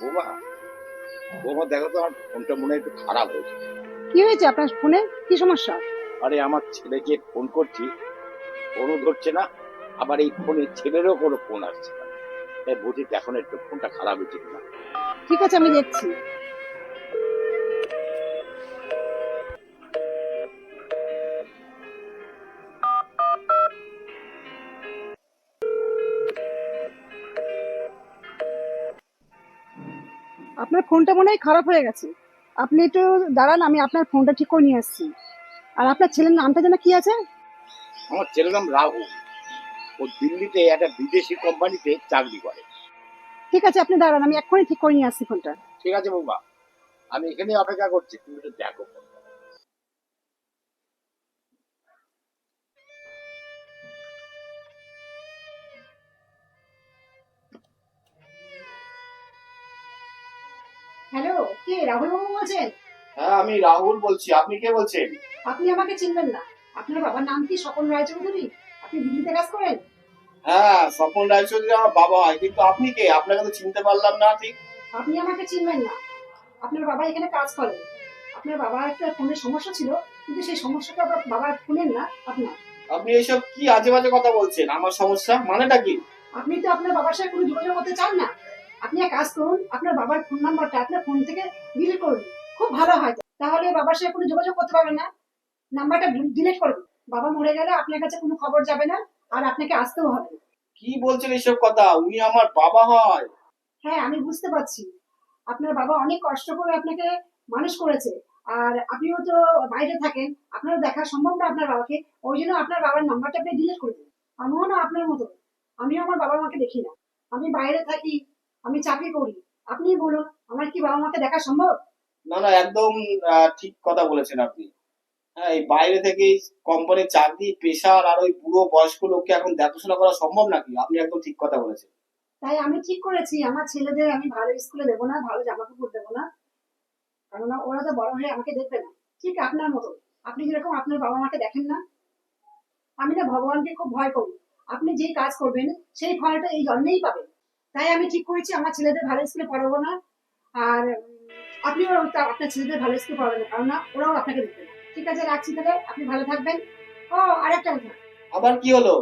বৌমা শোভা দেখো তো আমার ফোনটা মনে একটু খারাপ হয়েছে। কি হয়েছে আপনার ফোনে? কি সমস্যা? আরে আমার ছেলেকে ফোন করছি। ফোনও ধরছে না আবার এই ফোনে ছেলেরও কোনো ফোন আসছে না। তাই বুঝি এখন একটু ফোনটা খারাপ হয়েছে কিনা। ঠিক আছে আমি দেখছি। আপনার ফোনটা মনে হয় খারাপ হয়ে গেছে। আপনি একটু দাঁড়ান আমি আপনার ফোনটা ঠিক করে নিয়ে আসছি। আর আপনার ছেলের নামটা যেন কি আছে? আমার ছেলের নাম রাহুল। ও দিল্লিতে একটা বিদেশি কোম্পানিতে চাকরি করে। ঠিক আছে আপনি দাঁড়ান আমি এক্ষুনি ঠিক করে নিয়ে আসছি ফোনটা। ঠিক আছে বৌমা আমি এখানে অপেক্ষা করছি তুমি একটু দেখো হ্যালো কে? রাহুল বাবু বলছেন? হ্যাঁ আমি রাহুল বলছি। আপনি কে বলছেন? আপনি আমাকে চিনবেন না। আপনার বাবার নাম কি স্বপন রায়চৌধুরী? আপনি দিল্লিতে কাজ করেন? হ্যাঁ স্বপন রায়চৌধুরী আমার বাবা। হয় কিন্তু আপনি কে? আপনাকে তো চিনতে পারলাম না ঠিক? আপনি আমাকে চিনবেন না। আপনার বাবা এখানে কাজ করেন। আপনার বাবার একটা ফোনের সমস্যা ছিল কিন্তু সেই সমস্যাটা বাবার ফোনের না আপনার। আপনি এইসব কি আজে বাজে কথা বলছেন? আমার সমস্যা? মানেটা কি? আপনি তো আপনার বাবার সাথে কোনো যোগাযোগ করতে চান না। আপনি এক কাজ করুন আপনার বাবার ফোন নাম্বারটা আপনার ফোন থেকে ডিলিট করুন। খুব ভালো হয়। তাহলে বাবার সাথে কোনো যোগাযোগ করতে পারবেন না। নাম্বারটা ডিলিট করুন। বাবা মরে গেলে আপনার কাছে কোনো খবর যাবে না আর আপনাকে আসতেও হবে। কি বলছেন এইসব কথা? উনি আমার বাবা হয়। হ্যাঁ আমি বুঝতে পারছি। আপনার বাবা অনেক কষ্ট করে আপনাকে মানুষ করেছে। আর আপনিও তো বাইরে থাকেন আপনারও দেখা সম্ভব না আপনার বাবাকে। ওই জন্য আপনার বাবার নাম্বারটা আপনি ডিলিট করে দিন। আমিও না আপনার মতো। আমিও আমার বাবা মাকে দেখি না। আমি বাইরে থাকি আমি চাকরি করি। আপনি বলুন আমার কি বাবা মাকে দেখা সম্ভব? না না একদম ঠিক কথা বলেছেন আপনি। হ্যাঁ এই বাইরে থেকে কোম্পানির চাকরি পেশার আর ওই পুরো বয়স্ক লোককে এখন দেখাশোনা করা সম্ভব নাকি? আপনি একদম ঠিক কথা বলেছেন। তাই আমি ঠিক করেছি। আমার ছেলেদের আমি ভালো স্কুলে দেবো না ভালো জামা কাপড় দেবো না। কেননা ওরা তো বড় হয়ে আমাকে দেখবে না। ঠিক আপনার মতো। আপনি যেরকম আপনার বাবা মাকে দেখেন না আমি না ভগবানকে খুব ভয় করি। আপনি যেই কাজ করবেন সেই ফলটা এই জন্মেই পাবেন। তাই আমি ঠিক করেছি আমার ছেলেদের ভালো স্কুলে পড়াবো না। আর আপনিও আপনার ছেলেদের ভালো স্কুলে পড়াবেন না কারণ না ওরাও আপনাকে দেখবে না। ঠিক আছে রাখছি তাহলে আপনি ভালো থাকবেন। ও আর একটা কথা। আবার কি হলো?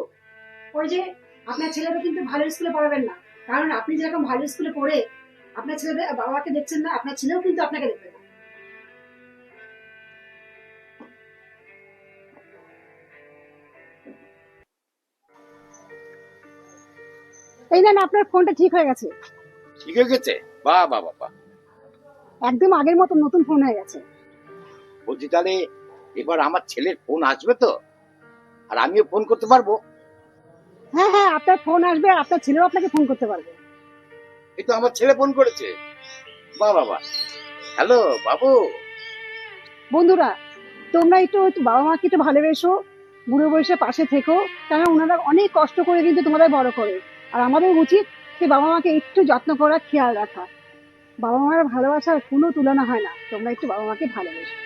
ওই যে আপনার ছেলেদের কিন্তু ভালো স্কুলে পড়াবেন না। কারণ আপনি যেরকম ভালো স্কুলে পড়ে আপনার ছেলেদের বাবাকে দেখছেন না আপনার ছেলেও কিন্তু আপনাকে দেখবে এই না আপনার ফোনটা ঠিক হয়ে গেছে। ঠিক হয়ে গেছে? বাহ বাহ বাহ বাহ। একদম আগের মতো নতুন ফোন হয়ে গেছে। বলছি তাহলে এবার আমার ছেলের ফোন আসবে তো? আর আমিও ফোন করতে পারব? হ্যাঁ হ্যাঁ আপনার ফোন আসবে আর আপনার ছেলেও আপনাকে ফোন করতে পারবে। এই তো আমার ছেলে ফোন করেছে। বাহ বাবা হ্যালো বাবু। বন্ধুরা তোমরা একটু একটু বাবা মাকে একটু ভালোবেসো বুড়ো বয়সে পাশে থেকো কারণ ওনারা অনেক কষ্ট করে কিন্তু তোমাদের বড় করে। আর আমাদের উচিত সে বাবা মাকে একটু যত্ন করা খেয়াল রাখা। বাবা মার ভালোবাসার কোনো তুলনা হয় না। তোমরা একটু বাবা মাকে ভালোবেসো।